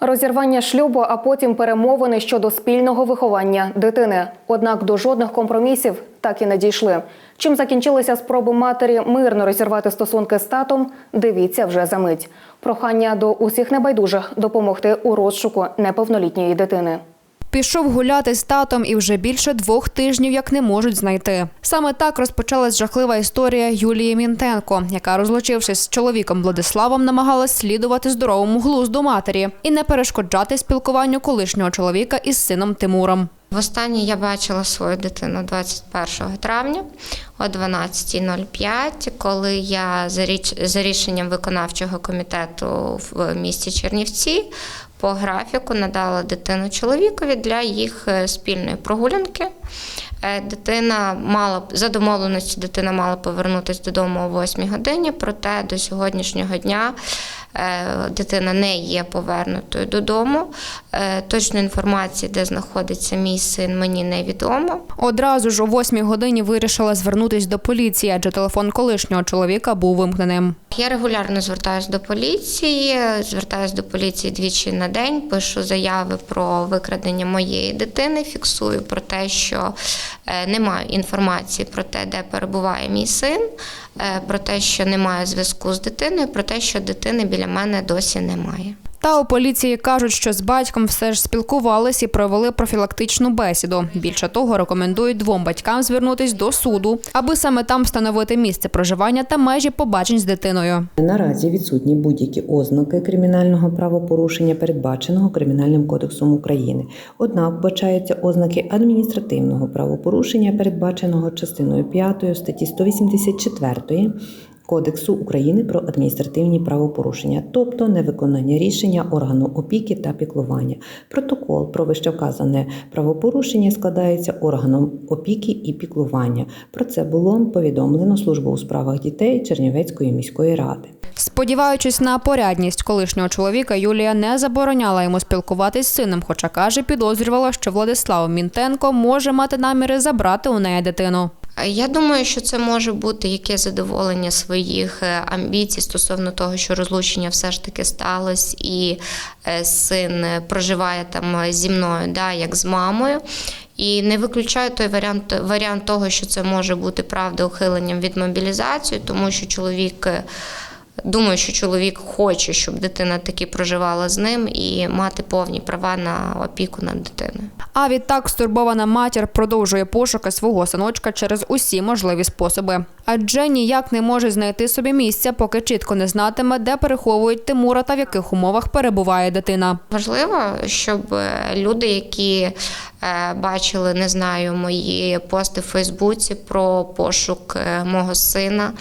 Розірвання шлюбу, а потім перемовини щодо спільного виховання дитини. Однак до жодних компромісів так і не дійшли. Чим закінчилися спроби матері мирно розірвати стосунки з татом, дивіться вже за мить. Прохання до усіх небайдужих допомогти у розшуку неповнолітньої дитини. Пішов гуляти з татом і вже більше двох тижнів як не можуть знайти. Саме так розпочалась жахлива історія Юлії Мінтенко, яка, розлучившись з чоловіком Владиславом, намагалась слідувати здоровому глузду матері і не перешкоджати спілкуванню колишнього чоловіка із сином Тимуром. Востаннє я бачила свою дитину 21 травня о 12.05, коли я за, річ, за рішенням виконавчого комітету в місті Чернівці по графіку надала дитину чоловікові для їх е, спільної прогулянки. Е, Дитина мала за домовленості дитина мала повернутися додому о 8 годині, проте до сьогоднішнього дня дитина не є повернутою додому. Е, Точної інформації, де знаходиться мій син, мені невідомо. Одразу ж о восьмій годині вирішила звернутись до поліції, адже телефон колишнього чоловіка був вимкненим. Я регулярно звертаюся до поліції, звертаюся до поліції двічі на день, пишу заяви про викрадення моєї дитини, фіксую про те, що е, не маю інформації про те, де перебуває мій син, е, про те, що немає зв'язку з дитиною, про те, що дитини біля мене досі немає. Та у поліції кажуть, що з батьком все ж спілкувались і провели профілактичну бесіду. Більше того, рекомендують двом батькам звернутись до суду, аби саме там встановити місце проживання та межі побачень з дитиною. Наразі відсутні будь-які ознаки кримінального правопорушення, передбаченого Кримінальним кодексом України. Однак вбачаються ознаки адміністративного правопорушення, передбаченого частиною 5 статті 184 Кодексу України про адміністративні правопорушення, тобто невиконання рішення органу опіки та піклування. Протокол про вищевказане правопорушення складається органом опіки і піклування. Про це було повідомлено службу у справах дітей Чернівецької міської ради. Сподіваючись на порядність колишнього чоловіка, Юлія не забороняла йому спілкуватись з сином, хоча каже, підозрювала, що Владислав Мінтенко може мати наміри забрати у неї дитину. Я думаю, що це може бути яке задоволення своїх е, амбіцій стосовно того, що розлучення все ж таки сталося, і е, син проживає там зі мною, да, як з мамою. І не виключаю той варіант, варіант того, що це може бути правда ухиленням від мобілізації, тому що чоловік. Думаю, що чоловік хоче, щоб дитина таки проживала з ним і мати повні права на опіку над дитиною. А відтак стурбована матір продовжує пошуки свого синочка через усі можливі способи. Адже ніяк не може знайти собі місця, поки чітко не знатиме, де переховують Тимура та в яких умовах перебуває дитина. Важливо, щоб е, люди, які е, бачили, не знаю, мої пости в Фейсбуці про пошук е, мого сина,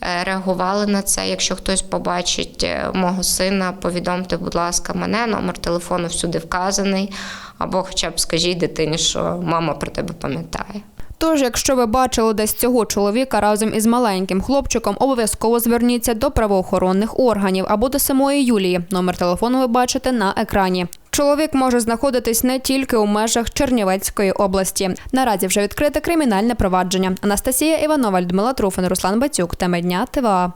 реагували на це. Якщо хтось побачить е, мого сина, повідомте, будь ласка, мене, номер телефону всюди вказаний, або хоча б скажіть дитині, що мама про тебе пам'ятає. Тож, якщо ви бачили десь цього чоловіка разом із маленьким хлопчиком, обов'язково зверніться до правоохоронних органів або до самої Юлії. Номер телефону ви бачите на екрані. Чоловік може знаходитись не тільки у межах Чернівецької області. Наразі вже відкрите кримінальне провадження. Анастасія Іванова, Людмила Труфан, Руслан Бацюк. Теми дня ТВА.